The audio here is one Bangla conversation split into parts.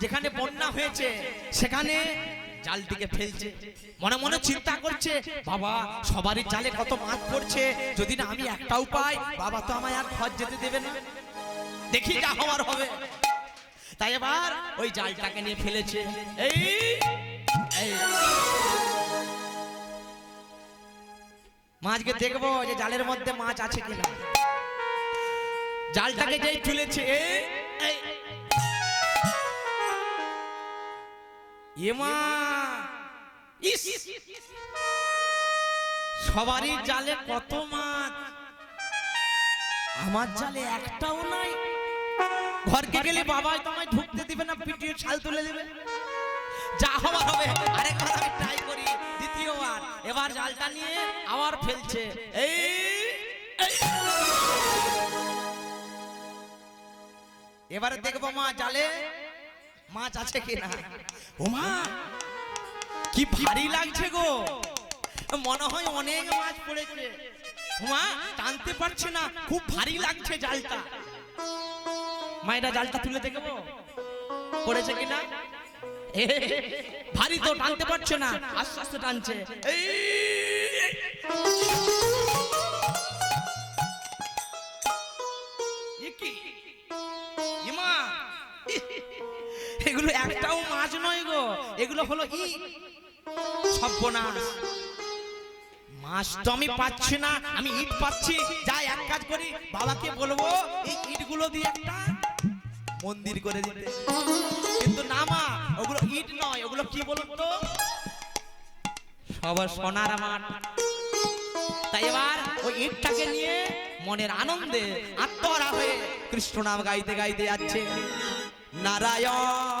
যেখানে বন্যা হয়েছে সেখানে জালটিকে ফেলছে। মনে মনে চিন্তা করছে বাবা সবারই জালে কত মাছ পড়ছে যদি না আমি একটাও পাই বাবা তো আমায় আর ঘর যেতে দেবে না। দেখি যা হওয়ার হবে। তাই এবার ওই জালটাকে নিয়ে ফেলেছে। এই মাছকে দেখব যে জালের মধ্যে মাছ আছে কিনা। জালটাকে যেই তুলেছে এই, এমা ইস। সবারই জালে কত মাছ? আমার জালে একটাও নাই। ঘরকে গেলে বাবাই তোমায় ঢুকতে দিবে না পিটিয়ে ছাল তুলে দেবে। যা হবার হবে। আরেকবার আমি ট্রাই করি। দ্বিতীয়বার। এবার জালটা নিয়ে আবার ফেলছে। এই। এবারে দেখব মা জালে মাছ আছে কিনা? ওমা কি ভারী লাগছে গো। মনে হয় অনেক মাছ পড়েছে। ওমা টানতে পারছে না খুব ভারী লাগছে জালটা। মায়েরা জালটা তুলে দেখব? পড়েছে কিনা? ভারী তো টানতে পারছে না। আস্তে আস্তে টানছে। কি? ইমা এগুলো একটাও মাছ নয় গো। এগুলো হলো ই সর্বনাশ। মাছ তো আমি পাচ্ছি না, আমি ইট পাচ্ছি। যাই এক কাজ করি, বাবাকে বলব, এই ইটগুলো দিয়ে একটা মন্দির করে দিতে। কিন্তু না মা, ওগুলো ইট নয়, ওগুলো কি বলুন তো? সবার সোনার মাঠ। তাই এবার ওই ইটটাকে নিয়ে মনের আনন্দে আত্মহারা হয়ে কৃষ্ণ নাম গাইতে গাইতে যাচ্ছে। নারায়ণ!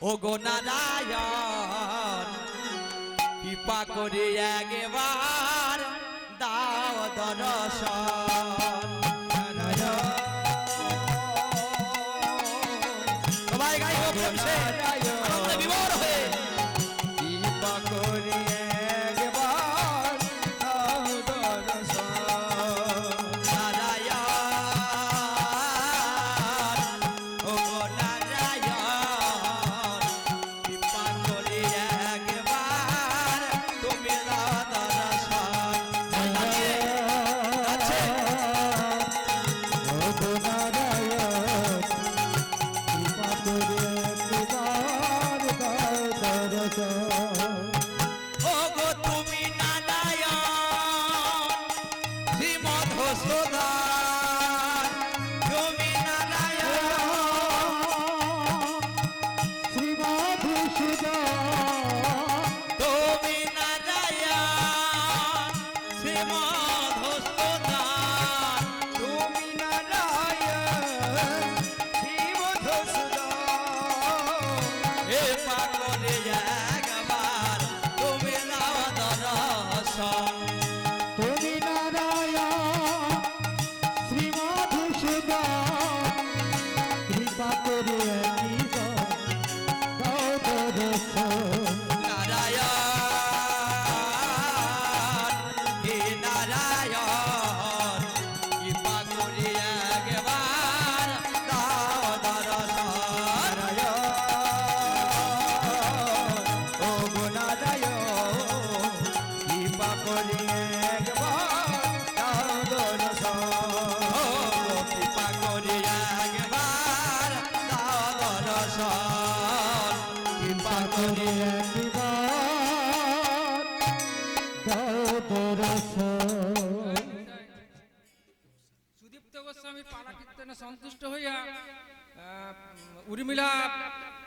ও গো নারায়ণ কৃপা করে একবার দাও দর্শন। slow down.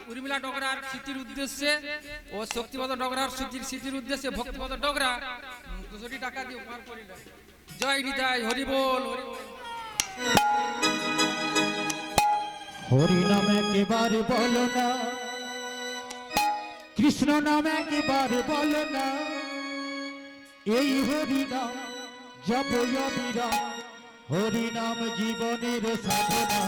উর্মিলা ডগরার স্মৃতির উদ্দেশ্যে ও শক্তিপদ ডগরার স্মৃতির স্মৃতির উদ্দেশ্যে ভক্তিপদ ডগরা দুশোটি টাকা দিয়ে উপহার জয় নিতাই হরিবোল হরিবোল হরি নাম বলো না। কৃষ্ণ নাম একেবারে বলো না। এই হরি নাম জপ অবিরাম। হরি নাম জীবনের সাধনা।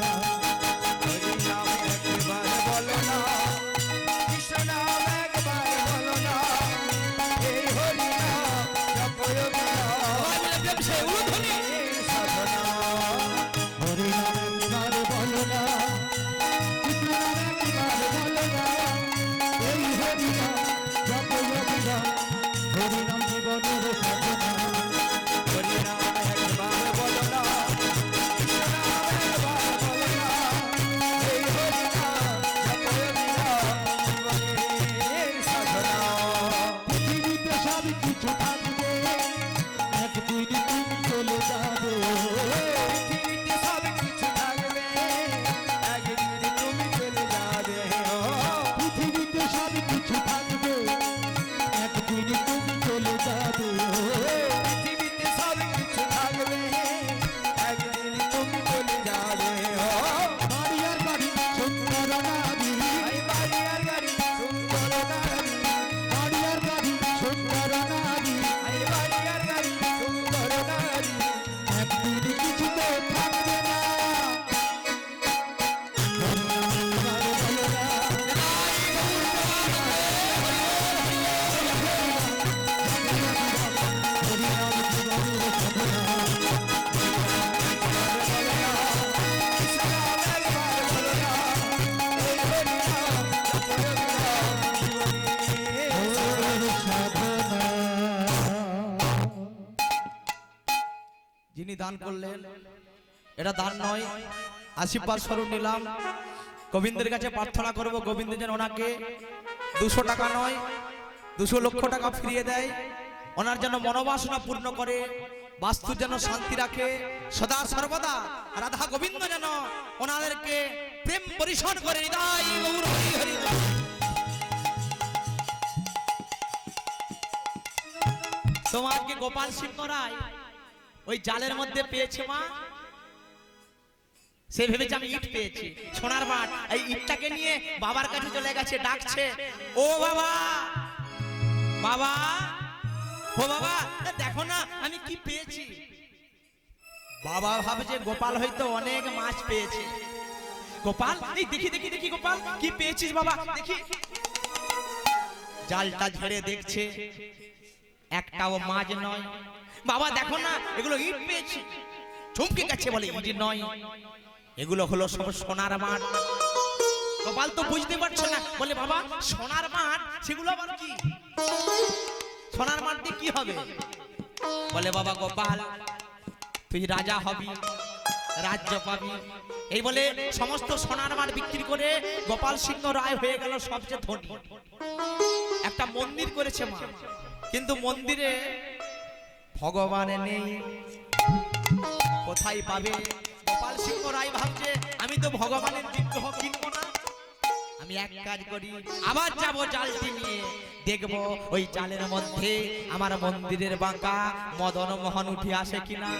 দান করলেন। এটা দান নয়, আশীর্বাদ স্বরূপ নিলাম। গোবিন্দের কাছে প্রার্থনা করব, গোবিন্দ যেন ওনাকে দুশো টাকা নয়, দুশো লক্ষ টাকা ফিরিয়ে দেয়। ওনার যেন মনোবাসনা পূর্ণ করে, বাস্তু যেন শান্তি রাখে। সদা সর্বদা রাধা গোবিন্দ যেন ওনাদেরকে প্রেম পরিশোধ করে বল। তোমাকে গোপাল সিংহ রায়? ওই জালের মধ্যে পেয়েছে মা। সে ভেবেছে আমি ইট পেয়েছি। সোনার মাঠ। এই ইটটাকে নিয়ে বাবার কাছে চলে গেছে, ডাকছে, ও বাবা! বাবা! ও বাবা! দেখো না, আমি কি পেয়েছি? বাবা ভাবছে, গোপাল হয়তো অনেক মাছ পেয়েছে। গোপাল, এই দেখি দেখি দেখি, গোপাল, কি পেয়েছিস বাবা? দেখি। জালটা ঝেড়ে দেখছে। একটাও মাছ নয়। বাবা দেখো না এগুলো ইট পেয়েছি। চমকে গেছে বলে ইট নয়। এগুলো হলো সব সোনার মাঠ। গোপাল তো বুঝতে পারছে না। বলে বাবা সোনার মাঠ সেগুলো আবার কি? সোনার মাঠ দিয়ে কি হবে? বলে বাবা গোপাল তুই রাজা হবি রাজ্য পাবি। এই বলে সমস্ত সোনার মাঠ বিক্রি করে গোপাল সিংহ রায় হয়ে গেল সবচেয়ে ধনী। একটা মন্দির করেছে মা। কিন্তু মন্দিরে ভগবান নেই। কোথায় পাবে? গোপাল সিংহ রায় ভাবছে, আমি তো ভগবানের বিগ্রহ কিনবো না। আমি এক কাজ করি, আবার যাব জালটি নিয়ে। দেখব ওই জালের মধ্যে আমার মন্দিরের বাঁকা মদন মোহন উঠে আসে কিনা।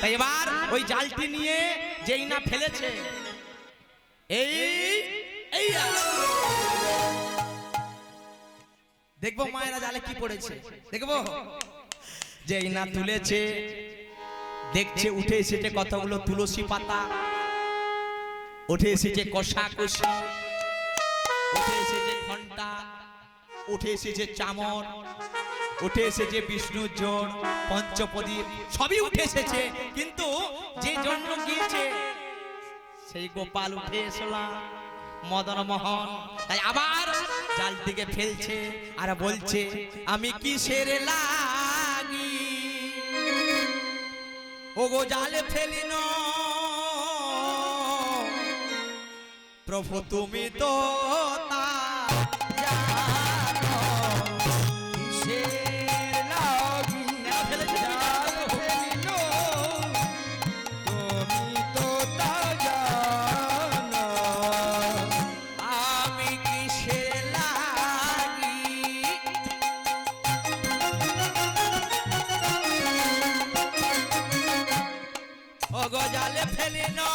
তাই এবার ওই জালটি নিয়ে যেই না ফেলেছে, এই এই। দেখব মায়েরা জালে কি পড়েছে। দেখব? যেই না তুলেছে দেখছে উঠে এসেছে কতগুলো তুলসী পাতা। উঠে এসেছে কষা কষি উঠে এসেছে ঘণ্টা। উঠে এসেছে চামর। উঠে এসেছে বিষ্ণুর জন পঞ্চপদীপ সবই উঠে এসেছে কিন্তু যে জন্য গিয়েছে সেই গোপাল উঠে এসলাম মদন মোহন তাই আবার জাল থেকে ফেলছে আর বলছে আমি কি সেরে লাগি? ও গো জালে ফেলিন। প্রভু তুমি তা Helena.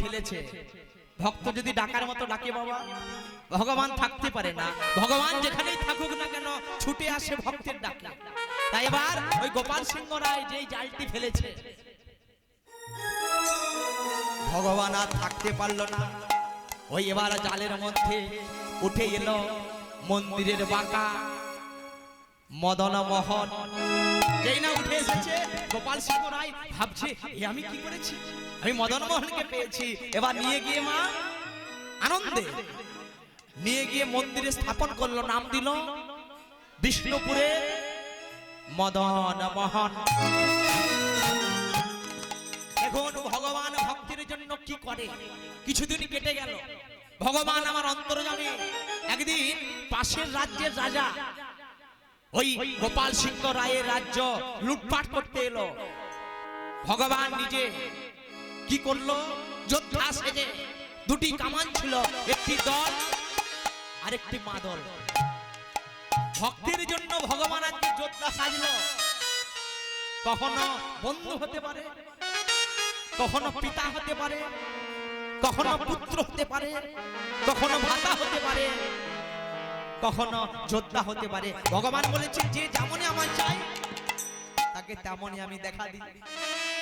ফেলেছে ভক্ত যদি ডাকার মতো ডাকে বাবা, ভগবান থাকতে পারে না। ভগবান যেখানেই থাকুক না কেন, ছুটে আসে ভক্তের ডাকে। তাই এবার ওই গোপাল সিংহ রায় যেই জালটি ফেলেছে, ভগবান আর থাকতে পারল না। ওই এবার জালের মধ্যে উঠে এলো মন্দিরের বাঁকা, মদন মোহন। যেই না উঠে এসেছে, গোপাল সিংহ রায় ভাবছে আমি কি করেছি? আমি মদন মোহনকে পেয়েছি। এবার নিয়ে গিয়ে মা, আনন্দে। নিয়ে গিয়ে মন্দিরে স্থাপন করল, নাম দিল বিষ্ণুপুরে মদন মোহন এখন ভগবান ভক্তির জন্য কি করে? কিছুদিন কেটে গেল। ভগবান আমার অন্তর্জামে একদিন পাশের রাজ্যের রাজা, ওই গোপাল সিংহ রায়ের রাজ্য লুটপাট করতে এলো। ভগবান নিজে কি করল? যোদ্ধা সেজে দুটি কামান ছিল, একটি দল আরেকটি মাদল ভক্তির জন্য ভগবান আজকে যোদ্ধা সাজলো। কখনো বন্ধু হতে পারে, কখনো পিতা হতে পারে, কখনো পুত্র হতে পারে, কখনো ভাতা হতে পারে, কখনো যোদ্ধা হতে পারে। ভগবান বলেছে যে যেমনই আমার চাই তাকে তেমনই আমি দেখা দিই।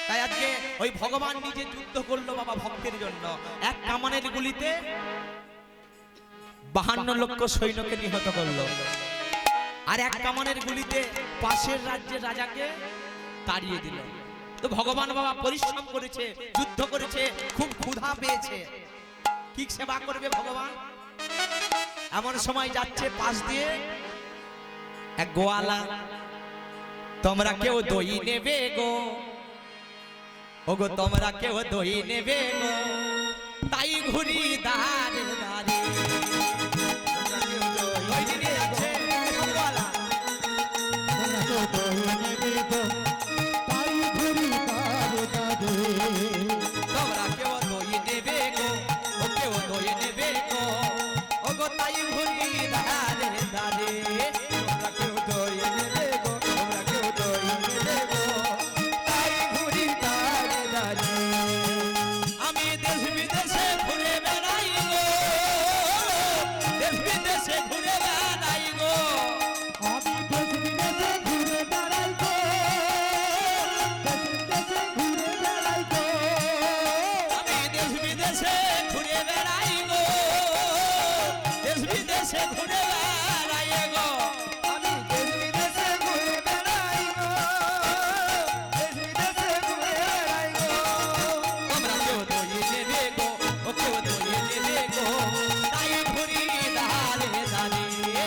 তাই আজকে ওই ভগবান নিজে যুদ্ধ করল বাবা ভক্তের জন্য। এক কামানের গুলিতে বাহান্ন লক্ষ সৈন্যকে নিহত করল। আর এক কামানের গুলিতে পাশের রাজ্যের রাজাকে তাড়িয়ে দিল। তো ভগবান বাবা পরিশ্রম করেছে, যুদ্ধ করেছে, খুব ক্ষুধা পেয়েছে। কি সেবা করবে ভগবান? এমন সময় যাচ্ছে পাশ দিয়ে এক গোয়ালা, তোমরা কেউ দই নেবে গো? ওগো তোমরা কেউ দই নেবে তাই ঘুরি দাঁড়ে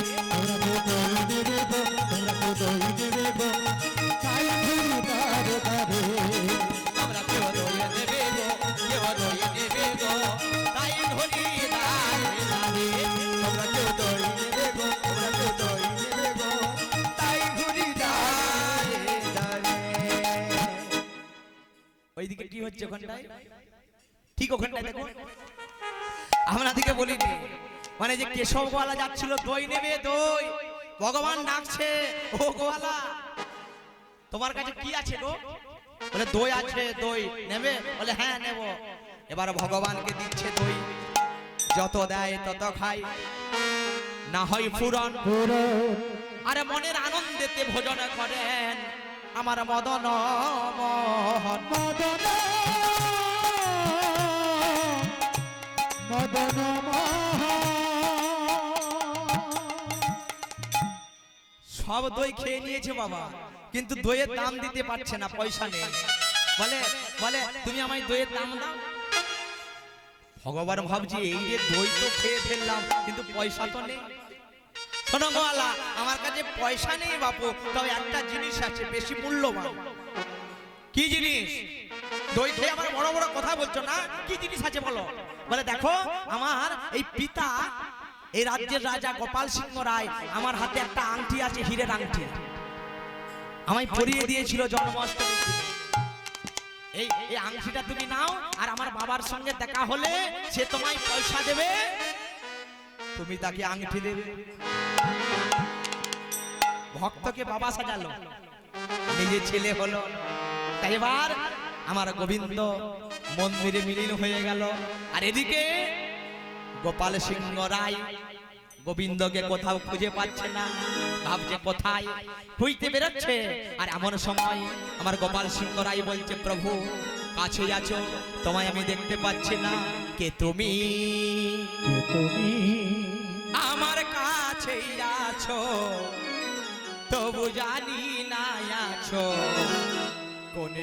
দালে কেশব গোয়ালা যাচ্ছিল, দই নেবে, দই। ভগবান ডাকছে, ও গোয়ালা, তোমার কাছে কি আছে গো? বলে, দই আছে, দই। নেবে? বলে হ্যাঁ নেব। এবার ভগবানকে দিচ্ছে দই। যত দেয় তত খাই না হয় ফুরন। পুরো আরে মনের আনন্দেতে ভোজন করেন আমার মদন মদন মদন। সব দই খেয়ে নিয়েছে বাবা। কিন্তু দইয়ের দাম দিতে পারছে না, পয়সা নেই। বলে বলে, তুমি আমায় দইয়ের দাম দাও। ভগবান ভাবছি, এই যে দই তো খেয়ে ফেললাম, কিন্তু পয়সা তো নেই। শোনো আমার কাছে পয়সা নেই বাপু, তবে একটা জিনিস আছে, বেশি মূল্যবান। কি জিনিস? দই খেয়ে আমার বড় বড় কথা বলছো না? কি জিনিস আছে বলো? বলে, দেখো, আমার এই পিতা এই রাজ্যের রাজা গোপাল সিংহ রায়, আমার হাতে একটা আংটি আছে, হীরের আংটি। আমায় পরিয়ে দিয়েছিল জন্মাষ্টমী এই এই আংটিটা তুমি নাও, আর আমার বাবার সঙ্গে দেখা হলে সে তোমায় পয়সা দেবে। তুমি তাকে আংটি দেবে। ভক্তকে বাবা সাজালো। নিজে ছেলে হলো। তাই এবার আমার গোবিন্দ মন্দিরে মিলিন হয়ে গেল। আর এদিকে গোপাল সিংহ রায় গোবিন্দকে কোথাও খুঁজে পাচ্ছে না ভাবছে কোথায়? হইতে বেরোচ্ছে। আর এমন সময় আমার গোপাল সিংহ রায় বলছে প্রভু কাছে আছো তোমায় আমি দেখতে পাচ্ছি না। কে তুমি? আমার কাছে আছো তবু জানি না আছো। কোন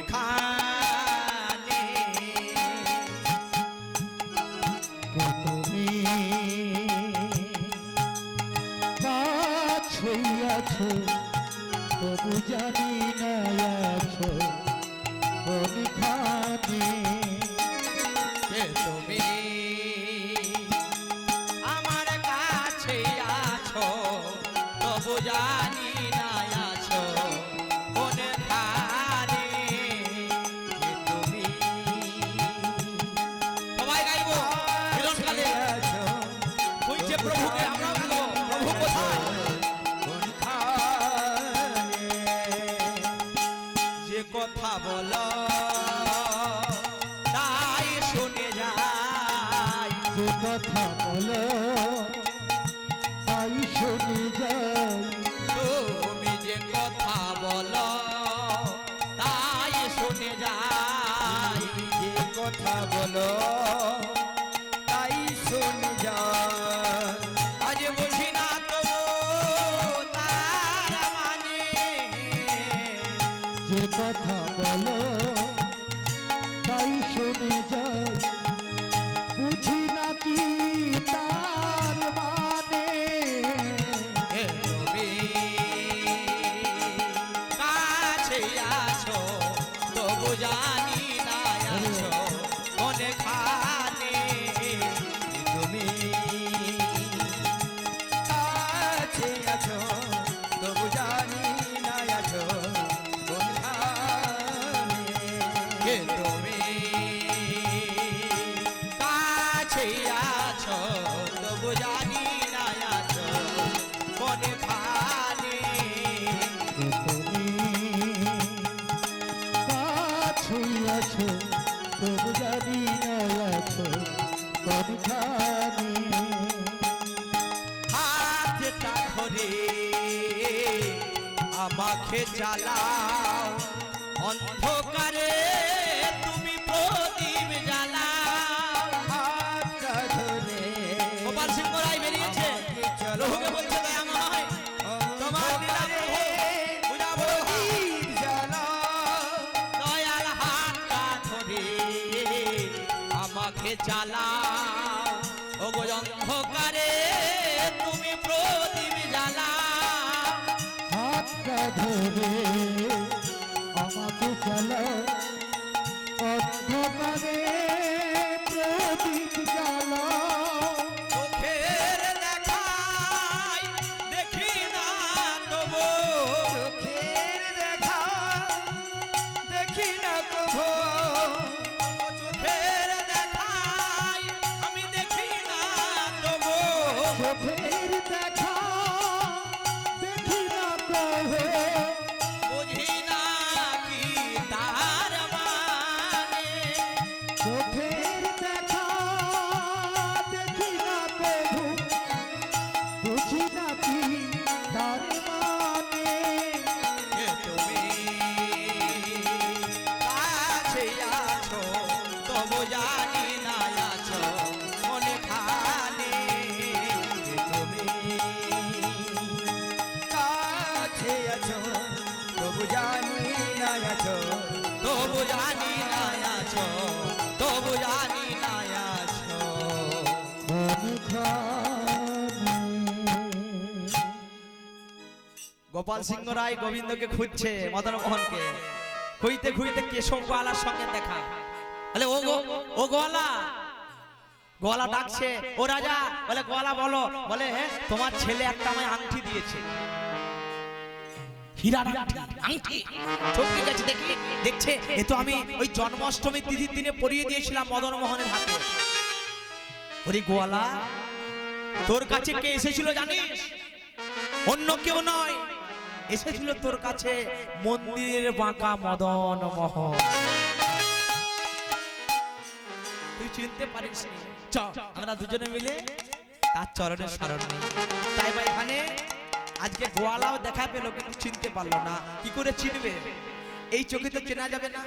যে কথা বলো তাই শুনে যাই। বুঝি না আমাকে ধরে আমাকে চালাও গোপাল সিংহ রায় গোবিন্দকে খুঁজছে মদন মোহনকে খুঁজতে খুঁজতে কেশব গোয়ালার সঙ্গে দেখা। বলে, ও গো, ও গোয়ালা গোয়ালা ডাকছে, ও রাজা, বলে, গোয়ালা বলো। বলে হ্যাঁ তোমার ছেলে একটা আমায় আংটি দিয়েছে। দেখছে আমি ওই জন্মাষ্টমীর দিনে পরিয়ে দিয়েছিলাম মদন মোহনের ওরে তোর কাছে কে এসেছিল জানিস? অন্য কেউ নয়। এসেছিল তোর কাছে মন্দিরের বাঁকা মদন মহ। তুই চিনতে পারিস আমরা দুজনে মিলে তার চরণের স্মরণ নেই। তাই বা এখানে আজকে গোয়ালাও দেখা পেল, কিন্তু চিনতে পারল না। কি করে চিনবে? এই চোখে তো চেনা যাবে না।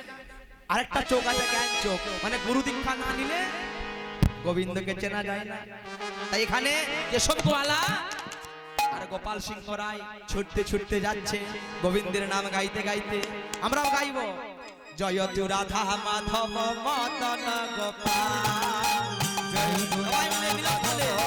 আরেকটা চোখ আছে জ্ঞান চোখ মানে গুরু দীক্ষা না নিলে গোবিন্দকে চেনা যায় না। তাই এখানে কেশব গোয়ালা আর গোপাল সিংহ রায় ছুটতে ছুটতে যাচ্ছে। গোবিন্দের নাম গাইতে গাইতে আমরাও গাইব। জয় তু রাধা মাধব মতন গোপাল। জয়।